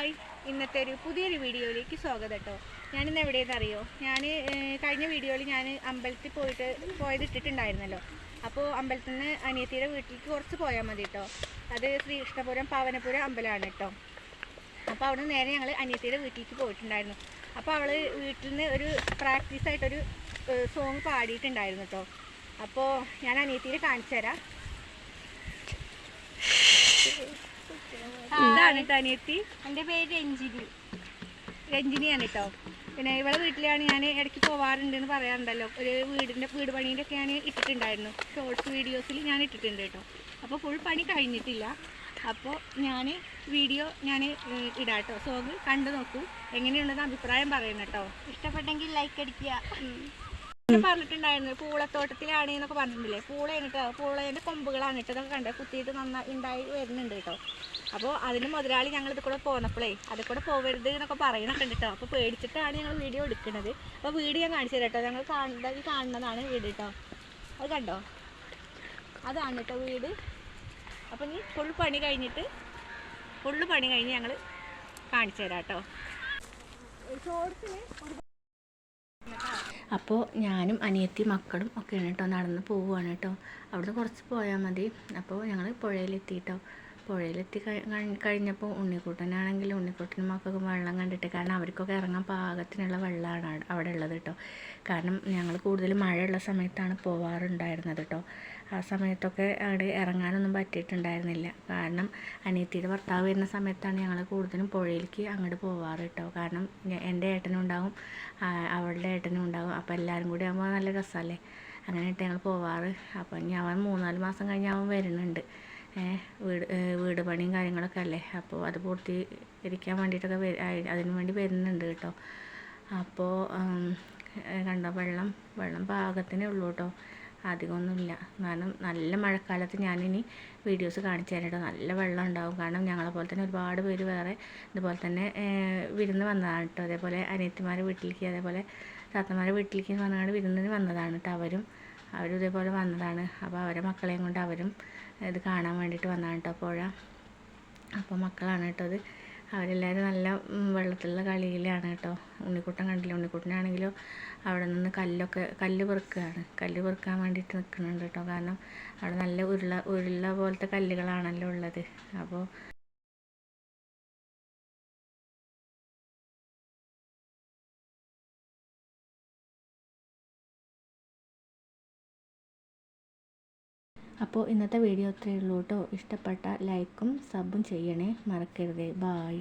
Hi. ഇന്നത്തെ ഒരു പുതിയൊരു വീഡിയോയിലേക്ക് സ്വാഗതം കേട്ടോ. ഞാനിന്ന് എവിടെയെന്ന് അറിയോ ഞാൻ കഴിഞ്ഞ വീഡിയോയിൽ ഞാൻ അമ്പലത്തിൽ പോയിട്ട് പോയത് ഇട്ടിട്ടുണ്ടായിരുന്നല്ലോ. അപ്പോൾ അമ്പലത്തിൽ നിന്ന് അനിയത്തിയുടെ വീട്ടിലേക്ക് കുറച്ച് പോയാൽ മതി കേട്ടോ. അത് ശ്രീകൃഷ്ണപുരം പാവനപുരം അമ്പലമാണ് കേട്ടോ. അപ്പോൾ അവിടെ നിന്ന് നേരെ ഞങ്ങൾ അനിയത്തിയുടെ വീട്ടിലേക്ക് പോയിട്ടുണ്ടായിരുന്നു. അപ്പോൾ അവൾ വീട്ടിൽ നിന്ന് ഒരു പ്രാക്ടീസ് ആയിട്ടൊരു സോങ് പാടിയിട്ടുണ്ടായിരുന്നു കേട്ടോ. അപ്പോൾ ഞാൻ അനിയത്തിയെ കാണിച്ചു തരാം ഇതാണ് കേട്ടോ അനിയത്തി എന്റെ പേര് രഞ്ജിനി. രഞ്ജിനിയാണ് കേട്ടോ പിന്നെ ഇവിടെ വീട്ടിലാണ് ഞാൻ ഇടയ്ക്ക് പോവാറുണ്ട് എന്ന് പറയാറുണ്ടല്ലോ. ഒരു വീടിന്റെ വീട് പണീന്റെ ഒക്കെ ഞാൻ ഇട്ടിട്ടുണ്ടായിരുന്നു. ഷോർട്സ് വീഡിയോസിൽ ഞാൻ ഇട്ടിട്ടുണ്ട് കേട്ടോ. അപ്പോൾ ഫുൾ പണി കഴിഞ്ഞിട്ടില്ല. അപ്പോൾ ഞാൻ വീഡിയോ ഞാൻ ഇടാം കേട്ടോ സോങ് കണ്ടു നോക്കൂ. എങ്ങനെയുള്ളത് അഭിപ്രായം പറയണം കേട്ടോ. ഇഷ്ടപ്പെട്ടെങ്കിൽ ലൈക്ക് അടിക്കുക. പറഞ്ഞിട്ടുണ്ടായിരുന്നു. പൂളത്തോട്ടത്തിലാണ് എന്നൊക്കെ പറഞ്ഞിട്ടില്ലേ? പൂളയാണ് കേട്ടോ പൂളേന്റെ കൊമ്പുകളാണ് കേട്ടോ ഇതൊക്കെ കണ്ടത്. കുത്തിയിട്ട് നന്നായി ഉണ്ടായി വരുന്നുണ്ട് കേട്ടോ അപ്പോൾ അതിന് മുതലാളി ഞങ്ങൾ ഇത് കൂടെ പോന്നപ്പോഴേ അതിൽ കൂടെ പോകരുത് എന്നൊക്കെ പറയുന്നൊക്കെ ഉണ്ട് കേട്ടോ അപ്പോൾ പേടിച്ചിട്ടാണ് ഞങ്ങൾ വീഡിയോ എടുക്കുന്നത് അപ്പോൾ വീഡിയോ ഞാൻ കാണിച്ചു തരാം കേട്ടോ ഞങ്ങൾ കാണുന്നത് കാണുന്നതാണ് വീട് കേട്ടോ അത് കണ്ടോ? അതാണ് കേട്ടോ വീട്. അപ്പോൾ ഇനി ഫുൾ പണി കഴിഞ്ഞിട്ട് ഫുള്ള് പണി കഴിഞ്ഞ് ഞങ്ങൾ കാണിച്ചു തരാം കേട്ടോ ഷോർട്സിന് അപ്പോൾ ഞാനും അനിയത്തി മക്കളും ഒക്കെയാണ് കേട്ടോ നടന്ന് പോവുകയാണ് കേട്ടോ. അവിടുന്ന് കുറച്ച് പോയാൽ മതി. അപ്പോൾ ഞങ്ങൾ പുഴയിലെത്തി കേട്ടോ പുഴയിലെത്തി കഴി- കഴി- കഴിഞ്ഞപ്പോൾ ഉണ്ണിക്കുട്ടനാണെങ്കിലും ഉണ്ണിക്കുട്ടനും മക്കൾക്കും വെള്ളം കണ്ടിട്ട് കാരണം അവർക്കൊക്കെ ഇറങ്ങാൻ പാകത്തിനുള്ള വെള്ളമാണ് അവിടെ- ഉള്ളത് കേട്ടോ കാരണം ഞങ്ങൾ കൂടുതൽ മഴയുള്ള സമയത്താണ് പോവാറുണ്ടായിരുന്നത് കേട്ടോ ആ സമയത്തൊക്കെ അവിടെ ഇറങ്ങാനൊന്നും പറ്റിയിട്ടുണ്ടായിരുന്നില്ല. കാരണം അനിയത്തിയുടെ ഭർത്താവ് വരുന്ന സമയത്താണ് ഞങ്ങൾ കൂടുതലും പുഴയിലേക്ക് അങ്ങോട്ട് പോവാറ് കേട്ടോ കാരണം എന്റെ ഏട്ടനും ഉണ്ടാവും അവളുടെ ഏട്ടനും ഉണ്ടാവും. അപ്പോൾ എല്ലാവരും കൂടി ആകുമ്പോൾ നല്ല രസമല്ലേ അങ്ങനെയായിട്ട് ഞങ്ങൾ പോവാറ്. അപ്പം അവൻ മൂന്നാൽ മാസം കഴിഞ്ഞ് അവൻ വരുന്നുണ്ട്. വീട് വീട് പണിയും കാര്യങ്ങളൊക്കെ അല്ലേ? അപ്പോൾ അത് പൂർത്തീകരിക്കാൻ വേണ്ടിയിട്ടൊക്കെ അതിന് വേണ്ടി വരുന്നുണ്ട് കേട്ടോ. അപ്പോൾ കണ്ട വെള്ളം വെള്ളം പാകത്തിനേ ഉള്ളൂ കേട്ടോ. അധികമൊന്നുമില്ല. കാരണം നല്ല മഴക്കാലത്ത് ഞാനിനി വീഡിയോസ് കാണിച്ചു തരാം കേട്ടോ. നല്ല വെള്ളം ഉണ്ടാവും. കാരണം ഞങ്ങളെ പോലെ തന്നെ ഒരുപാട് പേര് വേറെ ഇതുപോലെ തന്നെ വിരുന്ന് വന്നതാണ് കേട്ടോ. അതേപോലെ അനിയത്തിമാരെ വീട്ടിലേക്ക് അതേപോലെ താത്തമാരെ വീട്ടിലേക്ക് വന്നാണ് വിരുന്നിന് വന്നതാണ് കേട്ടോ അവരും. അവരും ഇതേപോലെ വന്നതാണ്. അപ്പോൾ അവരെ മക്കളെയും കൊണ്ട് അവരും ഇത് കാണാൻ വേണ്ടിയിട്ട് വന്നതാണ് കേട്ടോ പുഴ. അപ്പോൾ മക്കളാണ് കേട്ടോ അത് അവരെല്ലാവരും നല്ല വെള്ളത്തിലുള്ള കളിയിലാണ് കേട്ടോ ഉണ്ണിക്കുട്ടൻ കണ്ടില്ല? ഉണ്ണിക്കുട്ടനാണെങ്കിലോ അവിടെ നിന്ന് കല്ലൊക്കെ കല്ല് പെറുക്കുകയാണ് കല്ല് പെറുക്കാൻ വേണ്ടിയിട്ട് നിൽക്കുന്നുണ്ട് കേട്ടോ കാരണം അവിടെ നല്ല ഉരുള ഉരുള പോലത്തെ കല്ലുകളാണല്ലോ ഉള്ളത്. അപ്പോൾ അപ്പോൾ ഇന്നത്തെ വീഡിയോ ഇത്രയേ ഉള്ളൂ കേട്ടോ. ഇഷ്ടപ്പെട്ട ലൈക്കും സബും ചെയ്യണേ മറക്കരുതേ. ബായ്